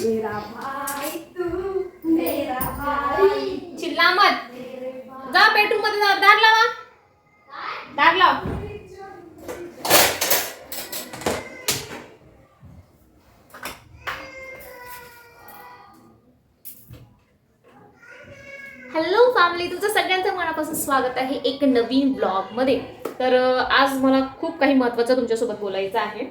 मेरा भाई तू मेरा भाई। चिल्ला मत. जा बेडरूममध्ये जा. दार लावा. दार लाव. हॅलो फॅमिली तुझं सगळ्यांचं मनापासून स्वागत आहे एक नवीन ब्लॉगमध्ये. तर आज मला खूप काही महत्त्वाचं तुमच्यासोबत बोलायचं आहे.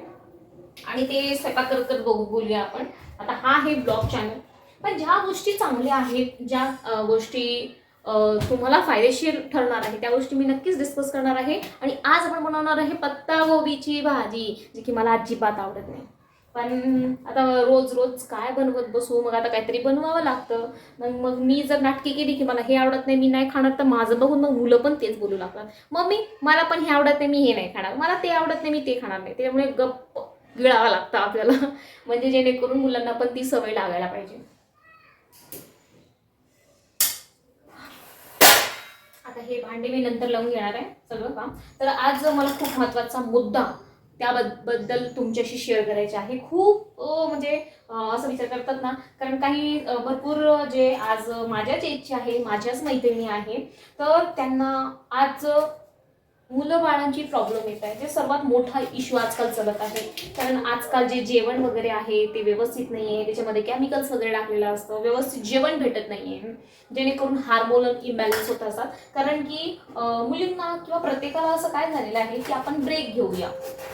आणि ते स्वयंपाक करत करत बघू बोलूया आपण. आता हा आहे ब्लॉग चॅनल पण ज्या गोष्टी चांगल्या आहेत ज्या गोष्टी तुम्हाला फायदेशीर ठरणार आहे त्या गोष्टी मी नक्कीच डिस्कस करणार आहे. आणि आज आपण बनवणार आहे पत्ता गोबीची भाजी जी की मला अजिबात आवडत नाही. पण आता रोज रोज काय बनवत बसू? मग आता काहीतरी बनवावं लागतं. मग मग मी जर नाटकी केली की मला हे आवडत नाही मी नाही खाणार तर माझं बघून मग मुलं पण तेच बोलू लागतात. मम्मी मला पण हे आवडत नाही मी हे नाही खाणार. मला ते आवडत नाही मी ते खाणार नाही. त्यामुळे गप्प गिळावं लागतं आपल्याला. म्हणजे जेणेकरून मुलांना पण ती सवय लागायला पाहिजे. आता हे भांडे मी नंतर लावून घेणार आहे सगळं काम. तर आज मला खूप महत्त्वाचा मुद्दा त्याबद्दल तुमच्याशी शेअर करायचे आहे. खूप म्हणजे असं विचार करतात ना कारण काही भरपूर जे आज माझ्याच एजचे आहे माझ्याच मैत्रिणी आहे तर त्यांना आज मुलं बाळांची प्रॉब्लेम येत आहे. जे सर्वात मोठा इश्यू आजकाल चालत आहे. कारण आजकाल जे जेवण वगैरे आहे ते व्यवस्थित नाही आहे त्याच्यामध्ये केमिकल्स वगैरे टाकलेलं असतं. व्यवस्थित जेवण भेटत नाही आहे जेणेकरून हार्मोनल इम्बॅलन्स होत असतात. कारण की मुलींना किंवा प्रत्येकाला असं काय झालेलं आहे की आपण ब्रेक घेऊया.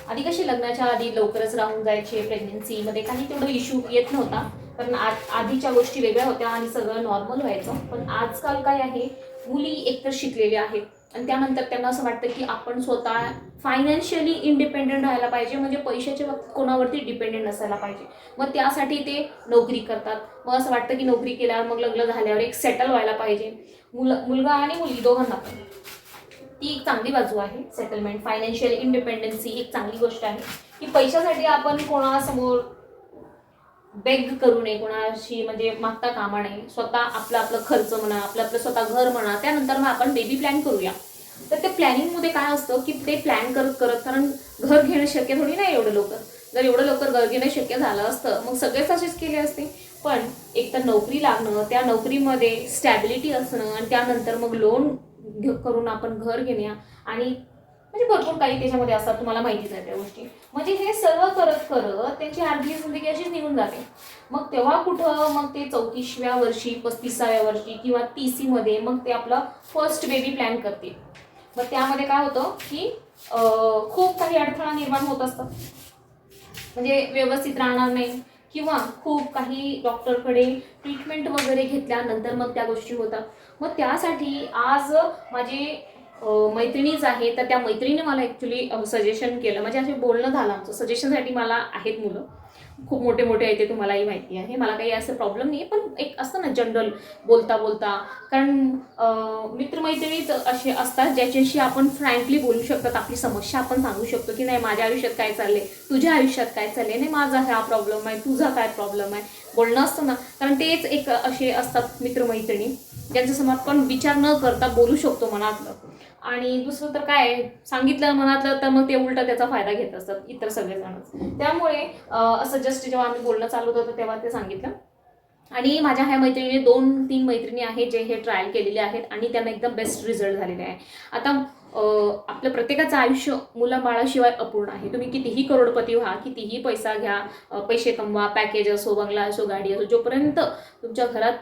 आधी कशी लग्नाच्या आधी लवकरच राहून जायचे प्रेग्नेन्सीमध्ये काही तेवढं इश्यू येत नव्हता. कारण आज आधीच्या गोष्टी वेगळ्या होत्या आणि सगळं नॉर्मल व्हायचं. पण आजकाल काय आहे मुली एकतर शिकलेल्या आहेत. आणि त्यानंतर त्यांना असं वाटतं की आपण स्वतः फायनान्शियली इंडिपेंडेंट राहायला पाहिजे म्हणजे पैशाच्या बाबतीत कोणावरती डिपेंडेंट असायला पाहिजे. मग त्यासाठी ते नोकरी करतात. मग असं वाटतं की नोकरी केल्यावर मग लग्न झाल्यावर एक सेटल व्हायला पाहिजे. मुल मुलगा आणि मुलगी दोघांना. पण ती एक चांगली बाजू आहे सेटलमेंट फायनान्शियल इंडिपेंडन्सी एक चांगली गोष्ट आहे की पैशासाठी आपण कोणासमोर बेग करू नये कोणाशी म्हणजे मागता कामा नये. स्वतः आपलं आपलं खर्च म्हणा आपलं आपलं स्वतः घर म्हणा त्यानंतर मग आपण बेबी प्लॅन करूया. तर ते प्लॅनिंगमध्ये काय असतं की ते प्लॅन करत करत कारण घर घेणं शक्य थोडी नाही एवढं लवकर. जर एवढं लवकर घर घेणं शक्य झालं असतं मग सगळेच असेच केले असते. पण एक तर नोकरी लागणं त्या नोकरीमध्ये स्टॅबिलिटी असणं आणि त्यानंतर मग लोन करून आपण घर घेण्या. आणि म्हणजे भरपूर काही त्याच्यामध्ये असतात तुम्हाला माहितीच आहे त्या गोष्टी. म्हणजे हे सर्व करत करत त्यांची अर्धी जिंदगी अशीच निघून जाते. मग तेव्हा कुठं मग ते चौतीसव्या वर्षी पस्तीसाव्या वर्षी किंवा तीसीमध्ये मग ते आपलं फर्स्ट बेबी प्लॅन करतील. मग त्यामध्ये काय होतं की खूप काही अडथळा निर्माण होत असतात. म्हणजे व्यवस्थित राहणार नाही किंवा खूप काही डॉक्टरकडे ट्रीटमेंट वगैरे घेतल्यानंतर मग त्या गोष्टी होतात. मग त्यासाठी आज माझे मैत्रिणीच आहे तर त्या मैत्रिणीने मला ॲक्च्युली सजेशन केलं. म्हणजे असे बोलणं झालं आमचं. सजेशनसाठी मला आहेत मुलं. खूप मोठे मोठे आहेत ते तुम्हालाही माहिती आहे. मला काही असं प्रॉब्लेम नाही पण एक असतं ना जनरल बोलता बोलता. कारण अं, मित्रमैत्रिणीच असे असतात ज्याच्याशी आपण फ्रँकली बोलू शकतात आपली समस्या आपण सांगू शकतो की नाही माझ्या आयुष्यात काय चालले तुझ्या आयुष्यात काय चालले नाही माझा हा प्रॉब्लेम आहे तुझा काय प्रॉब्लेम आहे? बोलणं असतं ना. कारण तेच एक असे असतात मित्रमैत्रिणी ज्यांच्यासमोर आपण विचार न करता बोलू शकतो मनातलं. आणि दुसरं तर काय सांगितलं मनातलं तर मग ते उलट त्याचा फायदा घेत असतात इतर सगळेजणच. त्यामुळे असं जस्ट जेव्हा आम्ही बोलणं चालू होतं तेव्हा ते सांगितलं. आणि माझ्या ह्या मैत्रिणीने दोन तीन मैत्रिणी आहेत जे हे ट्रायल केलेले आहेत आणि त्यांना एकदम बेस्ट रिझल्ट झालेले आहे. आता आपलं प्रत्येकाचं आयुष्य मुलाबाळाशिवाय अपूर्ण आहे. तुम्ही कितीही करोडपती व्हा कितीही पैसा घ्या पैसे कमवा पॅकेज असो बंगला असो गाडी असो जोपर्यंत तुमच्या घरात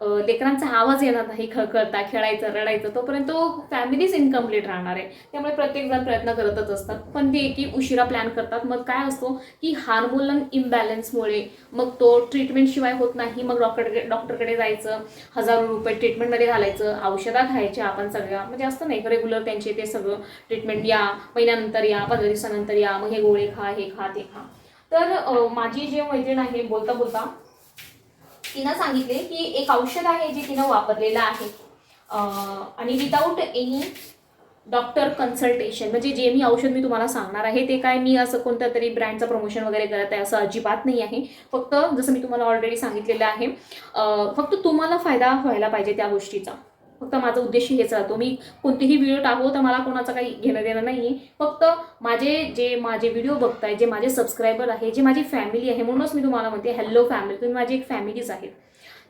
लेकरांचा आवाज येणार नाही खळखळता खेळायचं रडायचं तोपर्यंत तो फॅमिलीच इनकम्प्लीट राहणार आहे. त्यामुळे प्रत्येकजण प्रयत्न करतच असतात. पण ते की उशिरा प्लॅन करतात. मग काय असतो की हार्मोनल इम्बॅलन्समुळे मग तो ट्रीटमेंटशिवाय होत नाही. मग डॉक्टर डॉक्टरकडे जायचं. हजारो रुपये ट्रीटमेंटमध्ये घालायचं. औषधा घ्यायच्या आपण सगळ्या. म्हणजे असतं नाही रेग्युलर त्यांचे ते सगळं ट्रीटमेंट या महिन्यानंतर या पंधरा दिवसानंतर या. मग हे गोळे खा हे खा ते खा. तर माझी जे मैत्रीण आहे बोलता बोलता तिनं सांगितले की एक औषध आहे जे तिनं वापरलेलं आहे. आणि विदाऊट एनी डॉक्टर कन्सल्टेशन म्हणजे जे मी औषध मी तुम्हाला सांगणार आहे ते काय मी असं कोणत्या तरी ब्रँडचं प्रमोशन वगैरे करत आहे असं अजिबात नाही आहे. फक्त जसं मी तुम्हाला ऑलरेडी सांगितलेलं आहे फक्त तुम्हाला फायदा व्हायला पाहिजे त्या गोष्टीचा. फक्त माझा उद्देश हेच राहतो. मी कोणतेही व्हिडिओ टाकू तर मला कोणाचं काही घेणं देणं नाही आहे फक्त माझे जे माझे व्हिडिओ बघताय जे माझे सबस्क्रायबर आहे जे माझी फॅमिली आहे म्हणूनच मी तुम्हाला म्हणते हॅलो फॅमिली तुम्ही माझी एक फॅमिलीच आहेत.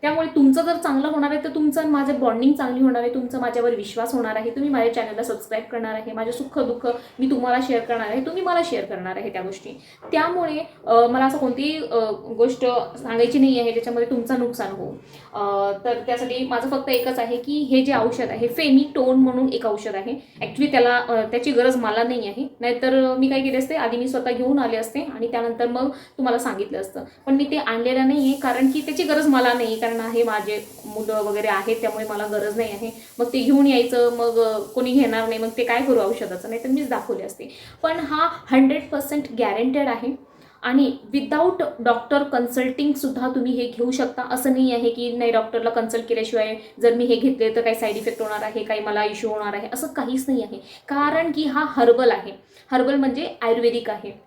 त्यामुळे तुमचं जर चांगलं होणार आहे तर तुमचं माझं बॉन्डिंग चांगली होणार आहे तुमचं माझ्यावर विश्वास होणार आहे. तुम्ही माझ्या चॅनलला सबस्क्राईब करणार आहे माझे सुख दुःख मी तुम्हाला शेअर करणार आहे तुम्ही मला शेअर करणार आहे त्या गोष्टी. त्यामुळे मला असं कोणतीही गोष्ट सांगायची नाही आहे ज्याच्यामध्ये तुमचं नुकसान हो तर त्यासाठी माझं फक्त एकच आहे की हे जे औषध आहे फेमी टोन म्हणून एक औषध आहे. ॲक्च्युली त्याला त्याची गरज मला नाही आहे नाहीतर मी काय केले असते आधी मी स्वतः घेऊन आले असते आणि त्यानंतर मग तुम्हाला सांगितलं असतं. पण मी ते आणलेलं नाही आहे कारण की त्याची गरज मला नाही कारण हे माझे मुलं वगैरे आहेत त्यामुळे मला गरज नाही आहे. मग ते घेऊन यायचं मग कोणी घेणार नाही मग ते काय करू औषधाचं? नाही तर मीच दाखवले असते. पण हा हंड्रेड पर्सेंट गॅरंटेड आहे. आणि विदाऊट डॉक्टर कन्सल्टिंगसुद्धा तुम्ही हे घेऊ शकता. असं नाही आहे की नाही डॉक्टरला कन्सल्ट केल्याशिवाय जर मी हे घेतले तर काही साईड इफेक्ट होणार आहे काही मला इश्यू होणार आहे. असं काहीच नाही आहे. कारण की हा हर्बल आहे. हर्बल म्हणजे आयुर्वेदिक आहे.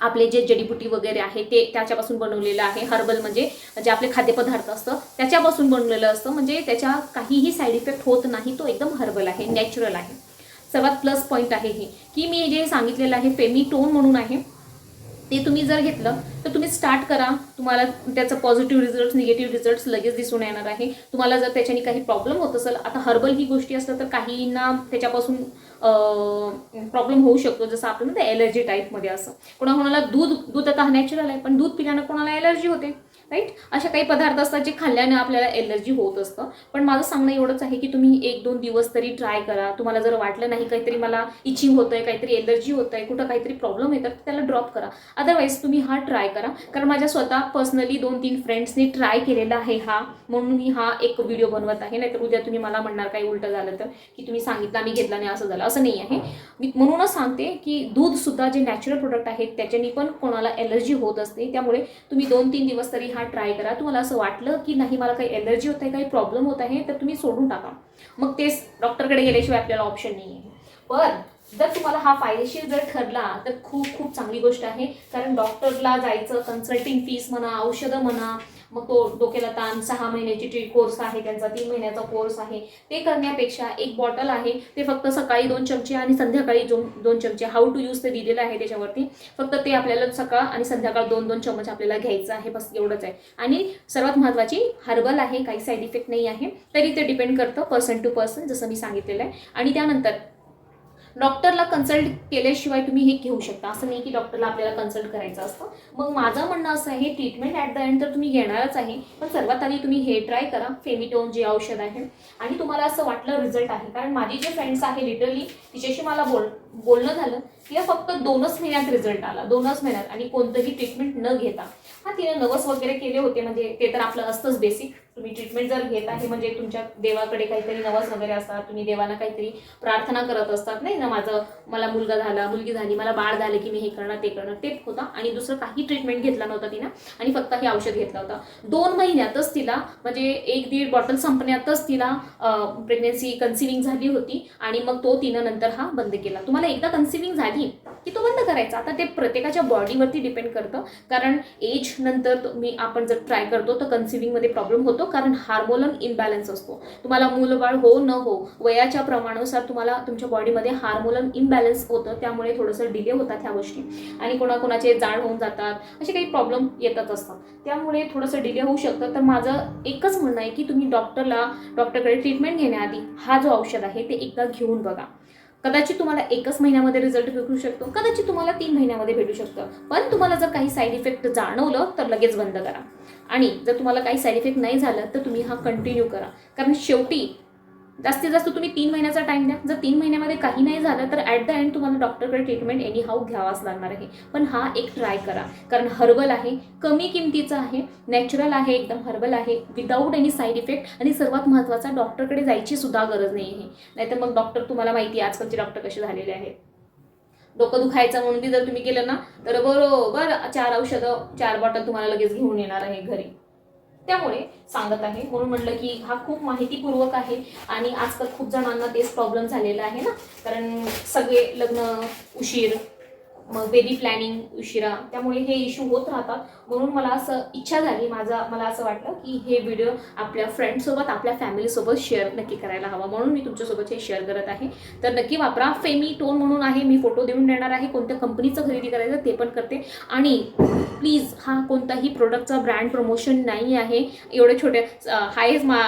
आपले जे जडीबुटी वगैरे आहे ते त्याच्यापासून बनवलेलं आहे. हर्बल म्हणजे जे आपले खाद्यपदार्थ असतं त्याच्यापासून बनवलेलं असतं. म्हणजे त्याच्या काहीही साईड इफेक्ट होत नाही तो एकदम हर्बल आहे नॅचरल आहे. सर्वात प्लस पॉईंट आहे हे. की मी जे सांगितलेलं आहे फेमिटोन म्हणून आहे. ते तुम्ही जर घेतलं तर तुम्ही स्टार्ट करा. तुम्हाला त्याचं पॉझिटिव्ह रिझल्ट निगेटिव्ह रिझल्ट लगेच दिसून येणार आहे. तुम्हाला जर त्याच्याने काही प्रॉब्लेम होत असेल आता हर्बल ही गोष्टी असतात तर काहींना त्याच्यापासून प्रॉब्लेम होऊ शकतो. जसं आपण म्हणतो एलर्जी टाईपमध्ये असं. कोणा कोणाला दूध दूध आता नॅचरल आहे पण दूध पिल्यानं कोणाला एलर्जी होते? राईट अशा काही पदार्थ असतात जे खाल्ल्याने आपल्याला एलर्जी होत असतं. पण माझं सांगणं एवढंच आहे की तुम्ही एक दोन दिवस तरी ट्राय करा. तुम्हाला जर वाटलं नाही काहीतरी मला इचिंग होतं आहे काहीतरी एलर्जी होत आहे कुठं काहीतरी प्रॉब्लेम येतात तर त्याला ड्रॉप करा. अदरवाईज तुम्ही हा ट्राय करा. कारण माझ्या स्वतः पर्सनली दोन तीन फ्रेंड्सनी ट्राय केलेला आहे हा. म्हणून मी हा एक व्हिडिओ बनवत आहे. नाहीतर उद्या तुम्ही मला म्हणणार काही उलटं झालं तर की तुम्ही सांगितलं मी घेतला नाही असं झालं. असं नाही आहे. मी म्हणूनच सांगते की दूधसुद्धा जे नॅचरल प्रोडक्ट आहेत त्याच्यानी पण कोणाला एलर्जी होत असते. त्यामुळे तुम्ही दोन तीन दिवस तरी हा ट्राय करा. तुम्हाला असं वाटलं की नाही मला काही एलर्जी होत आहे काही प्रॉब्लेम होत आहे तर तुम्ही सोडून टाका. मग तेच डॉक्टरकडे गेल्याशिवाय आपल्याला ऑप्शन नाही आहे पण जर तुम्हाला हा फायदेशीर जर ठरला तर खूप खूप चांगली गोष्ट आहे. कारण डॉक्टरला जायचं कन्सल्टिंग फीस म्हणा औषधं म्हणा मग तो डोक्याला ताण सहा महिन्याची ट्री कोर्स आहे त्यांचा तीन महिन्याचा कोर्स आहे. ते करण्यापेक्षा एक बॉटल आहे ते फक्त सकाळी दोन चमचे आणि संध्याकाळी दोन दोन चमचे. हाऊ टू यूज ते दिलेलं आहे त्याच्यावरती. फक्त ते आपल्याला सकाळ आणि संध्याकाळ दोन दोन चमच आपल्याला घ्यायचं आहे बस एवढंच आहे. आणि सर्वात महत्त्वाची हर्बल आहे काही साईड इफेक्ट नाही आहे. तरी ते डिपेंड करतं पर्सन टू पर्सन जसं मी सांगितलेलं आहे. आणि त्यानंतर डॉक्टरला कन्सल्ट केल्याशिवाय तुम्ही हे घेऊ शकता. असं नाही की डॉक्टरला आपल्याला कन्सल्ट करायचं असतं. मग माझं म्हणणं असं आहे ट्रीटमेंट ॲट द एंड तर तुम्ही घेणारच आहे पण सर्वात आधी तुम्ही हे ट्राय करा. फेमिटोन जे औषध आहे. आणि तुम्हाला असं वाटलं रिझल्ट आहे. कारण माझी जे फ्रेंड्स आहे लिटरली तिच्याशी मला बोल बोलणं झालं. तिला फक्त दोनच महिन्यात रिझल्ट आला. दोनच महिन्यात. आणि कोणतंही ट्रीटमेंट न घेता. हा तिने नवस वगैरे केले होते म्हणजे ते तर आपलं असतंच बेसिक तुम्ही ट्रीटमेंट जर घेत आहे म्हणजे तुमच्या देवाकडे काहीतरी नवस वगैरे असतात तुम्ही देवाला काहीतरी प्रार्थना करत असतात नाही ना माझं मला मुलगा झाला मुलगी झाली मला बाळ झालं की मी हे करणार ते करणार ते होता. आणि दुसरं काही ट्रीटमेंट घेतला नव्हता तिनं आणि फक्त हे औषध घेतलं होतं. दोन महिन्यातच तिला म्हणजे एक दीड बॉटल संपण्यातच तिला प्रेग्नेन्सी कन्सिविंग झाली होती. आणि मग तो तिनं नंतर हा बंद केला. तुम्हाला एकदा कन्सिविंग झाली? की तो बंद करायचा. आता ते प्रत्येकाच्या बॉडीवरती डिपेंड करतं. कारण एज नंतर तुम्ही आपण जर ट्राय करतो तर कन्सिव्हिंगमध्ये प्रॉब्लेम होतो. कारण हार्मोनल इम्बॅलन्स असतो. तुम्हाला मूलबाळ हो न हो वयाच्या प्रमाणानुसार तुम्हाला तुमच्या बॉडीमध्ये हार्मोनल इम्बॅलन्स होतं. त्यामुळे थोडंसं डिले होतात ह्या गोष्टी. आणि कोणाकोणाचे जाड होऊन जातात. असे काही प्रॉब्लेम येतच असतात. त्यामुळे थोडंसं डिले होऊ शकतं. तर माझं एकच म्हणणं आहे की तुम्ही डॉक्टरला डॉक्टरकडे ट्रीटमेंट घेण्याआधी हा जो औषध आहे ते एकदा घेऊन बघा. कदाचित तुम्हाला एकच महिन्यामध्ये रिझल्ट भेटू शकतो कदाचित तुम्हाला तीन महिन्यामध्ये भेटू शकतं. पण तुम्हाला जर काही साईड इफेक्ट जाणवलं तर लगेच बंद करा. आणि जर तुम्हाला काही साईड इफेक्ट नाही झालं तर तुम्ही हा कंटिन्यू करा. कारण शेवटी जास्तीत जास्त तुम्ही तीन महिन्याचा टाइम द्या. जर तीन महिन्यामध्ये काही नाही झालं तर ॲट द एंड तुम्हाला डॉक्टरकडे ट्रीटमेंट एनी हाऊ घ्यावाच लागणार आहे. पण हा एक ट्राय करा. कारण हर्बल आहे कमी किमतीचा आहे नॅचरल आहे एकदम हर्बल आहे विदाऊट एनी साईड इफेक्ट आणि सर्वात महत्त्वाचा डॉक्टरकडे जायची सुद्धा गरज नाही आहे. नाहीतर मग डॉक्टर तुम्हाला माहिती आहे आजकालचे डॉक्टर कसे झालेले आहेत. डोकं दुखायचं म्हणून बी जर तुम्ही केलं ना तर बरोबर चार औषधं चार बॉटल तुम्हाला लगेच घेऊन येणार आहे घरी. त्यामुळे सांगत आहे. म्हणून म्हटलं की हा खूप माहितीपूर्वक आहे आणि आजकाल खूप जणांना तेच प्रॉब्लेम झालेला आहे ना. कारण सगळे लग्न उशीर मग बेबी प्लॅनिंग उशिरा. त्यामुळे हे इश्यू होत राहतात. म्हणून मला असं इच्छा झाली माझा मला असं वाटलं की हे व्हिडिओ आपल्या फ्रेंडसोबत आपल्या फॅमिलीसोबत शेअर नक्की करायला हवा. म्हणून मी तुमच्यासोबत हे शेअर करत आहे. तर नक्की वापरा. फेमी टोन म्हणून आहे. मी फोटो देऊन देणार आहे. कोणत्या कंपनीचं खरेदी करायचं ते पण करते. आणि प्लीज हा कोणताही प्रोडक्टचा ब्रँड प्रमोशन नाही आहे. एवढे छोटे हायच मा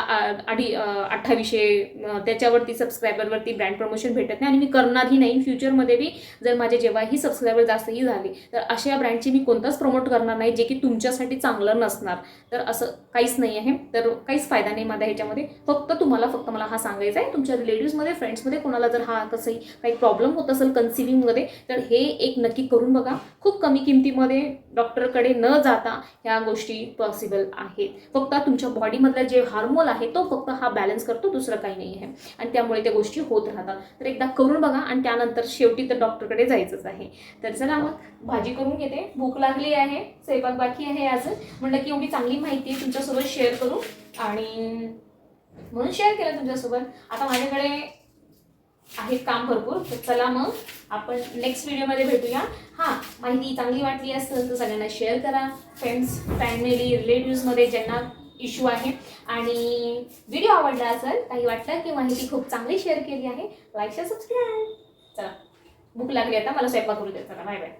अडी अठ्ठावीसशे त्याच्यावरती सबस्क्रायबरवरती ब्रँड प्रमोशन भेटत नाही. आणि मी करणारही नाही. फ्युचरमध्ये बी जर माझे जेव्हाही सबस्क्रायबर जास्तही झाले तर अशा ब्रँडची मी कोणताच प्रमोट करणार नाही जे की तुमच्यासाठी चांगलं नसणार. तर असं काहीच नाही आहे. तर काहीच फायदा नाही माझा ह्याच्यामध्ये. फक्त तुम्हाला फक्त मला हा सांगायचा आहे. तुमच्या रिलेटिव्समध्ये फ्रेंड्समध्ये कोणाला जर हा कसंही काही प्रॉब्लेम होत असेल कन्सिलिंगमध्ये तर हे एक नक्की करून बघा. खूप कमी किमतीमध्ये डॉक्टरकडे न जाता ह्या गोष्टी पॉसिबल आहेत. फक्त तुमच्या बॉडीमधला जे हार्मोन आहे तो फक्त हा बॅलन्स करतो दुसरं काही नाही आहे. आणि त्यामुळे त्या गोष्टी होत राहतात. तर एकदा करून बघा आणि त्यानंतर शेवटी तर डॉक्टरकडे जायचंच आहे. तर चला मग भाजी करून घेते. भूक लागली आहे स्वयंपाक बाकी आहे अजून. म्हणलं की एवढी चांगली माहिती तुमच्यासोबत शेअर करू आणि म्हणून शेअर केलं तुमच्यासोबत. आता माझ्याकडे आहे काम भरपूर. तर चला मग आपण नेक्स्ट व्हिडिओमध्ये भेटूया. हां माहिती चांगली वाटली असेल तर सगळ्यांना शेअर करा. फ्रेंड्स फॅमिली रिलेटिव्समध्ये ज्यांना इश्यू आहे. आणि व्हिडिओ आवडला असेल काही वाटलं की माहिती खूप चांगली शेअर केली आहे लाईक सबस्क्राईब चला. भूक लागली आता मला स्वयंपाक करू द्यायचा बाय बाय